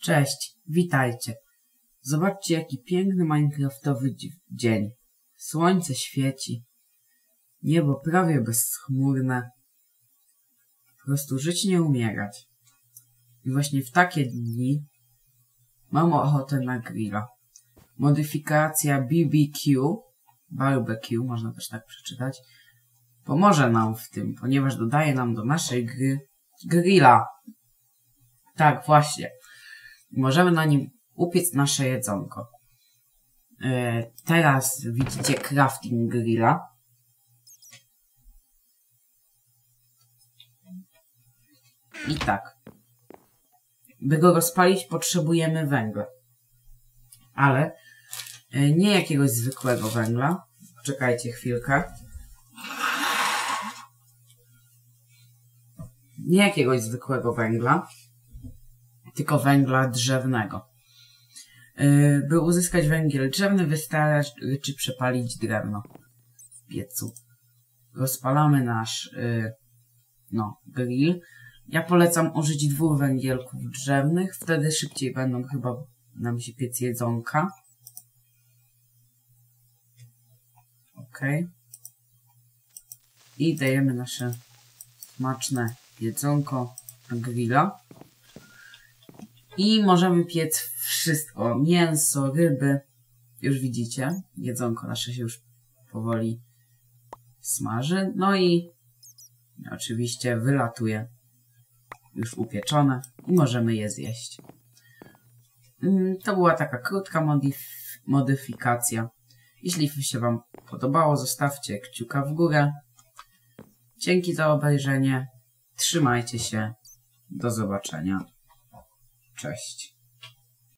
Cześć, witajcie. Zobaczcie jaki piękny minecraftowy dzi- dzień. Słońce świeci. Niebo prawie bezchmurne. Po prostu żyć nie umierać. I właśnie w takie dni mam ochotę na grilla. Modyfikacja BBQ, barbecue, można też tak przeczytać, pomoże nam w tym, ponieważ dodaje nam do naszej gry grilla. Tak, właśnie. Możemy na nim upiec nasze jedzonko. E, teraz widzicie crafting grilla. I tak. By go rozpalić potrzebujemy węgla. Ale e, nie jakiegoś zwykłego węgla. Czekajcie chwilkę. Nie jakiegoś zwykłego węgla, tylko węgla drzewnego. Yy, By uzyskać węgiel drzewny wystarczy przepalić drewno w piecu. Rozpalamy nasz yy, no, grill. Ja polecam użyć dwóch węgielków drzewnych, wtedy szybciej będą chyba nam się piec jedzonka. Ok. I dajemy nasze smaczne jedzonko na grilla. I możemy piec wszystko. Mięso, ryby. Już widzicie. Jedzonko nasze się już powoli smaży. No i oczywiście wylatuje. Już upieczone. I możemy je zjeść. Mm, To była taka krótka modyf- modyfikacja. Jeśli się Wam podobało, zostawcie kciuka w górę. Dzięki za obejrzenie. Trzymajcie się. Do zobaczenia. Cześć.